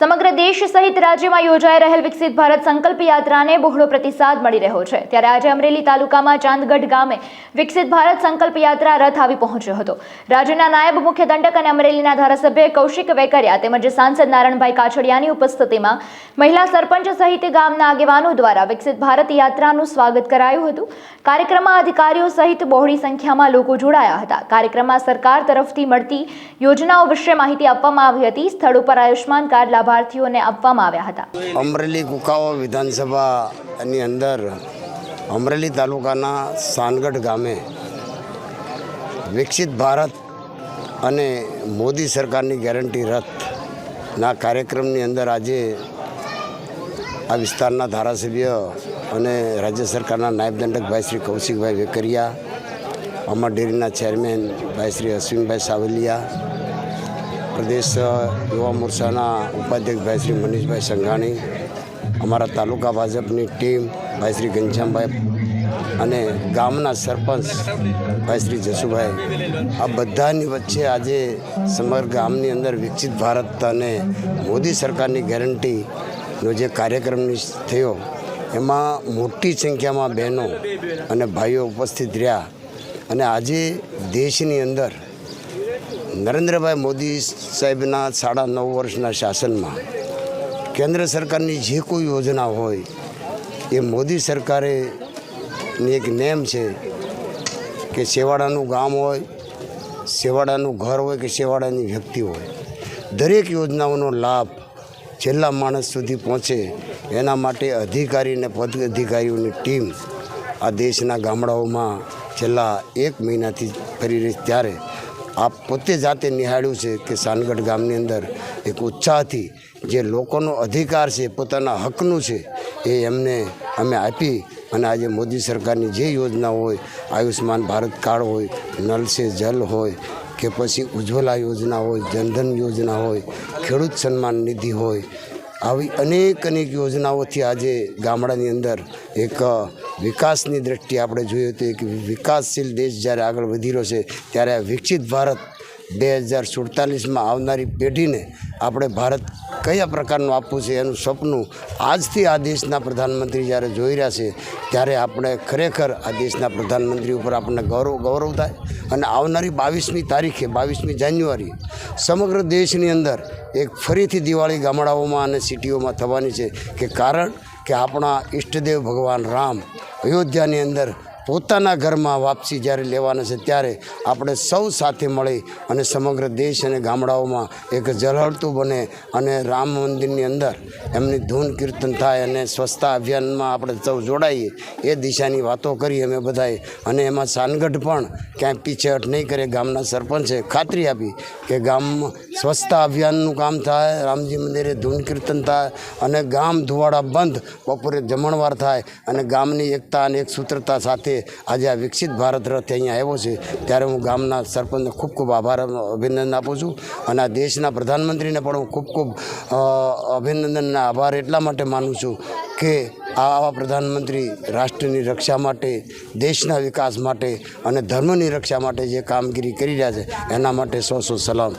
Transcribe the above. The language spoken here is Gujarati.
સમગ્ર દેશ સહિત રાજ્યમાં યોજાઈ રહેલ વિકસિત ભારત સંકલ્પ યાત્રાને બહોળો પ્રતિસાદ મળી રહ્યો છે. ત્યારે આજે અમરેલી તાલુકામાં ચાંદગઢ ગામે વિકસિત ભારત સંકલ્પ યાત્રા રથ આવી પહોંચ્યો હતો. રાજ્યના નાયબ મુખ્ય દંડક અને અમરેલીના ધારાસભ્ય કૌશિક વેકરિયા તેમજ સાંસદ નારણભાઈ કાછડિયાની ઉપસ્થિતિમાં મહિલા સરપંચ સહિત ગામના આગેવાનો દ્વારા વિકસિત ભારત યાત્રાનું સ્વાગત કરાયું હતું. કાર્યક્રમમાં અધિકારીઓ સહિત બહોળી સંખ્યામાં લોકો જોડાયા હતા. કાર્યક્રમમાં સરકાર તરફથી મળતી યોજનાઓ વિશે માહિતી આપવામાં આવી હતી. સ્થળ ઉપર આયુષ્માન કાર્ડ લાભાર્થીઓને આપવામાં આવ્યા હતા. અમરેલી કુકાઓ વિધાનસભાની અંદર અમરેલી તાલુકાના સાનગઢ ગામે વિકસિત ભારત અને મોદી સરકારની ગેરંટી રથના કાર્યક્રમની અંદર આજે આ વિસ્તારના ધારાસભ્ય અને રાજ્ય સરકારના નાયબ દંડકભાઈ શ્રી કૌશિકભાઈ વેકરિયા, અમર ડેરીના ચેરમેન ભાઈ શ્રી અશ્વિનભાઈ સાવલિયા પ્રદેશ યુવા મોરચાના ઉપાધ્યક્ષ ભાઈ શ્રી મનીષભાઈ સંઘાણી, અમારા તાલુકા ભાજપની ટીમ ભાઈ શ્રી ઘનશ્યામભાઈ અને ગામના સરપંચ ભાઈ શ્રી જસુભાઈ. આ બધાની વચ્ચે આજે સમગ્ર ગામની અંદર વિકસિત ભારત અને મોદી સરકારની ગેરંટીનો જે કાર્યક્રમ થયો, એમાં મોટી સંખ્યામાં બહેનો અને ભાઈઓ ઉપસ્થિત રહ્યા. અને આજે દેશની અંદર નરેન્દ્રભાઈ મોદી સાહેબના સાડા નવ વર્ષના શાસનમાં કેન્દ્ર સરકારની જે કોઈ યોજના હોય, એ મોદી સરકારે એક નેમ છે કે શેવાડાનું ગામ હોય શેવાડાનું ઘર હોય કે શેવાડાની વ્યક્તિ હોય. દરેક યોજનાઓનો લાભ છેલ્લા માણસ સુધી પહોંચે, એના માટે અધિકારી અને પદ અધિકારીઓની ટીમ આ દેશના ગામડાઓમાં છેલ્લા એક મહિનાથી ફરી રહી ત્યારે આપ પોતે જાતે નિહાળ્યું છે કે સાનગઢ ગામની અંદર એક ઉત્સાહથી જે લોકોનો અધિકાર છે, પોતાના હકનું છે, એ એમને અમે આપી અને આજે મોદી સરકારની જે યોજના હોય આયુષ્માન ભારત કાર્ડ હોય, નલ સે જલ હોય, કે પછી ઉજ્જવલા યોજના હોય, જનધન યોજના હોય, ખેડૂત સન્માન નિધિ હોય આવી અનેક અનેક યોજનાઓથી આજે ગામડાની અંદર એક વિકાસની દ્રષ્ટિએ આપણે જોઈએ તો એક વિકાસશીલ દેશ જ્યારે આગળ વધી રહ્યો છે, ત્યારે આ વિકસિત ભારત બે હજાર સુડતાલીસમાં આવનારી પેઢીને આપણે ભારત કયા પ્રકારનું આપવું છે એનું સપનું આજથી આ દેશના પ્રધાનમંત્રી જ્યારે જોઈ રહ્યા છે, ત્યારે આપણે ખરેખર આ દેશના પ્રધાનમંત્રી ઉપર આપણને ગૌરવ ગૌરવ થાય અને આવનારી બાવીસમી તારીખે, બાવીસમી જાન્યુઆરી સમગ્ર દેશની અંદર એક ફરીથી દિવાળી ગામડાઓમાં અને સિટીઓમાં થવાની છે કે કારણ કે આપણા ઈષ્ટદેવ ભગવાન રામ અયોધ્યાની અંદર પોતાના ઘરમાં વાપસી જ્યારે લેવાના છે, ત્યારે આપણે સૌ સાથે મળી અને સમગ્ર દેશ અને ગામડાઓમાં એક ઝળહળતું બને અને રામ મંદિરની અંદર એમની ધૂન કીર્તન થાય અને સ્વચ્છતા અભિયાનમાં આપણે સૌ જોડાઈએ, એ દિશાની વાતો કરી અમે બધાએ. અને એમાં સાનગઢ પણ ક્યાંય પીછેહટ નહીં કરે, ગામના સરપંચે ખાતરી આપી કે ગામમાં સ્વચ્છતા અભિયાનનું કામ થાય, રામજી મંદિરે ધૂન કીર્તન થાય અને ગામ ધુવાડા બંધ બપોરે જમણવાર થાય અને ગામની એકતા અને એક સૂત્રતા સાથે આજે આ વિકસિત ભારત રથ અહીંયા આવ્યો છે, ત્યારે હું ગામના સરપંચને ખૂબ ખૂબ આભાર અભિનંદન આપું છું અને આ દેશના પ્રધાનમંત્રીને પણ હું ખૂબ ખૂબ અભિનંદનના અભિનંદન આભાર એટલા માટે માનું છું કે આવા પ્રધાનમંત્રી રાષ્ટ્રની રક્ષા માટે, દેશના વિકાસ માટે અને ધર્મની રક્ષા માટે જે કામગીરી કરી રહ્યા છે, એના માટે સો સો સલામ.